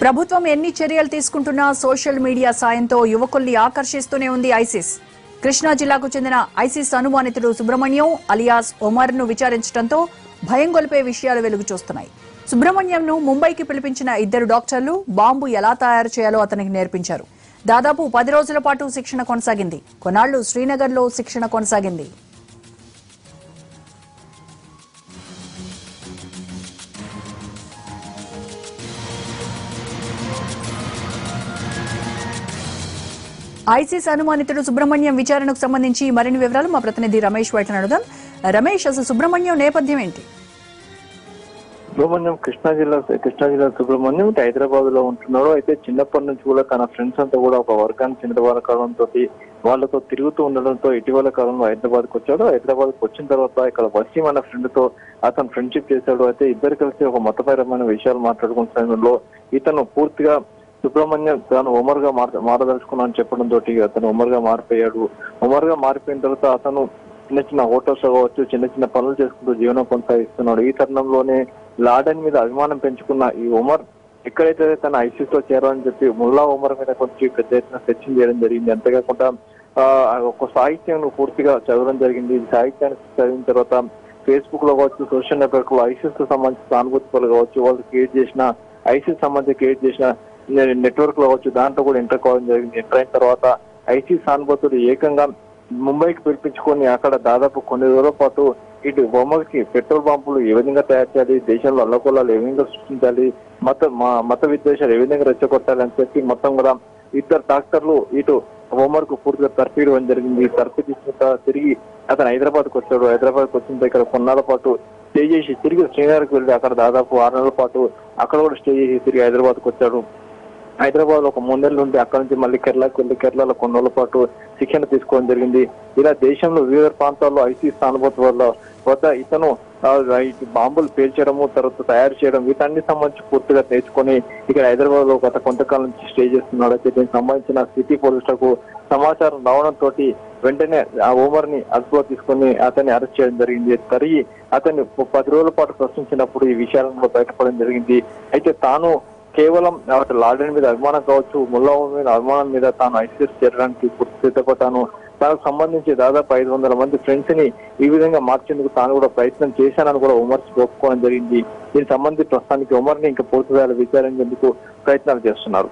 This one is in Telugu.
ప్రభుత్వం ఎన్ని చర్యలు తీసుకుంటున్నా సోషల్ మీడియా సాయంతో యువకుల్ని ఆకర్షిస్తూనే ఉంది ఐసిస్. కృష్ణా జిల్లాకు చెందిన ఐసిస్ అనుమానితుడు సుబ్రహ్మణ్యం అలియాస్ ఒమర్ను విచారించడంతో భయం గొలిపే విషయాలు వెలుగు చూస్తున్నాయి. సుబ్రహ్మణ్యంను ముంబైకి పిలిపించిన ఇద్దరు డాక్టర్లు బాంబు ఎలా తయారు చేయాలో అతనికి నేర్పించారు. దాదాపు పది రోజుల పాటు శిక్షణ కొనసాగింది. కొన్నాళ్ళు శ్రీనగర్లో శిక్షణ కొనసాగింది. ఐసీస్ అనుమానితుడు సుబ్రహ్మణ్యం విచారణకు సంబంధించి మరిన్ని వివరాలు మా ప్రతినిధి రమేష్ వైట్లను అడుగుదాం. రమేష్ అసలు సుబ్రహ్మణ్యం నేపథ్యం ఏంటి? సుబ్రహ్మణ్యం కృష్ణా జిల్లా కృష్ణా జిల్లా సుబ్రహ్మణ్యం అంటే హైదరాబాద్లో ఉంటున్నాడు. అయితే చిన్నప్పటి నుంచి కూడా తన ఫ్రెండ్స్ అంతా కూడా ఒక వర్గానికి చెందిన వారి కాలంతో వాళ్ళతో తిరుగుతూ ఉండడంతో ఇటీవల కాలంలో హైదరాబాద్కు వచ్చాడు. హైదరాబాద్కు వచ్చిన తర్వాత ఇక్కడ వసీం అన్న ఫ్రెండ్తో అతను ఫ్రెండ్షిప్ చేశాడు. అయితే ఇద్దరు కలిసి ఒక మతపరమైన విషయాలు మాట్లాడుకున్న సమయంలో ఇతను పూర్తిగా సుబ్రహ్మణ్యం తాను ఉమర్గా మార మారదలుచుకున్నాను చెప్పడం తోటి అతను ఉమర్గా మారిపోయాడు. ఉమర్గా మారిపోయిన తర్వాత అతను చిన్న చిన్న హోటల్స్ కావచ్చు చిన్న చిన్న పనులు చేసుకుంటూ జీవనం కొనసాగిస్తున్నాడు. ఈ తరుణంలోనే లాడన్ మీద అభిమానం పెంచుకున్న ఈ ఉమర్ ఎక్కడైతే తన ఐసీస్లో చేరాలని చెప్పి ముల్లా ఉమర్ మీద కొంచెం పెద్ద ఎత్తున సెర్చింగ్ చేయడం జరిగింది. అంతేకాకుండా ఒక సాహిత్యం పూర్తిగా చదవడం జరిగింది. ఈ సాహిత్యాన్ని చదివిన తర్వాత ఫేస్బుక్లో కావచ్చు సోషల్ నెట్వర్క్లో ఐసీస్కు సంబంధించిన సానుభూతి పనులు కావచ్చు వాళ్ళు క్రియేట్ చేసిన ఐసీస్ సంబంధించి క్రియేట్ చేసిన నెట్వర్క్లో వచ్చి దాంట్లో కూడా ఎంటర్ కావడం జరిగింది. ఎంటర్ అయిన తర్వాత ఐసీ సానుభూతులు ఏకంగా ముంబైకి పిలిపించుకొని అక్కడ దాదాపు కొన్ని రోజుల పాటు ఇటు బొమ్మలకి పెట్రోల్ పంపులు ఏ విధంగా తయారు చేయాలి దేశంలో అల్లకొల్లాలు ఏ విధంగా సృష్టించాలి మత మత విద్వేషాలు ఏ విధంగా రెచ్చగొట్టాలి అని చెప్పి మొత్తం కూడా ఇద్దరు డాక్టర్లు ఇటు హోంవర్క్కు పూర్తిగా తర్ఫీ ఇవ్వడం జరిగింది. తర్ఫీ తీసుకున్న తర్వాత తిరిగి అతను హైదరాబాద్కు వచ్చాడు. హైదరాబాద్కు వచ్చిన ఇక్కడ కొన్నాళ్ళ పాటు స్టే చేసి తిరిగి శ్రీనగర్కి వెళ్ళి అక్కడ దాదాపు ఆరు నెలల పాటు అక్కడ కూడా స్టే చేసి తిరిగి హైదరాబాద్కు వచ్చాడు. హైదరాబాద్లో ఒక మూడేళ్ళు ఉండి అక్కడ నుంచి మళ్ళీ కేరళకు వెళ్ళి కేరళలో కొన్ని రోజుల పాటు శిక్షణ తీసుకోవడం జరిగింది. ఇలా దేశంలో వివిధ ప్రాంతాల్లో ఐసీ స్థానభూతి వల్ల వద్ద ఇతను బాంబులు పేల్చడము తర్వాత తయారు చేయడం వీటన్ని సంబంధించి పూర్తిగా నేర్చుకొని ఇక్కడ హైదరాబాద్లో గత కొంతకాలం నుంచి స్టే చేస్తున్నాడు అయితే దీనికి సంబంధించిన సిటీ పోలీసులకు సమాచారం రావడంతో వెంటనే ఆ ఓమర్ని అదుపులో తీసుకొని అతన్ని అరెస్ట్ చేయడం జరిగింది. తరిగి అతన్ని పది రోజుల పాటు ప్రశ్నించినప్పుడు ఈ విషయాలను బయటపడడం జరిగింది. అయితే తాను కేవలం అటు లాడెన్ మీద అభిమానం కావచ్చు ముల్లా మీద అభిమానం మీద తాను ఐసీఎస్ చేరడానికి పూర్తి సిద్ధపడ్డాను. తనకు సంబంధించి దాదాపు ఐదు వందల మంది ఫ్రెండ్స్ని ఈ విధంగా మార్చేందుకు తాను కూడా ప్రయత్నం చేశానని కూడా ఉమర్ ఒప్పుకోవడం జరిగింది. దీనికి సంబంధించి ప్రస్తుతానికి ఉమర్ని ఇంకా పూర్తిగా విచారించేందుకు ప్రయత్నాలు చేస్తున్నారు.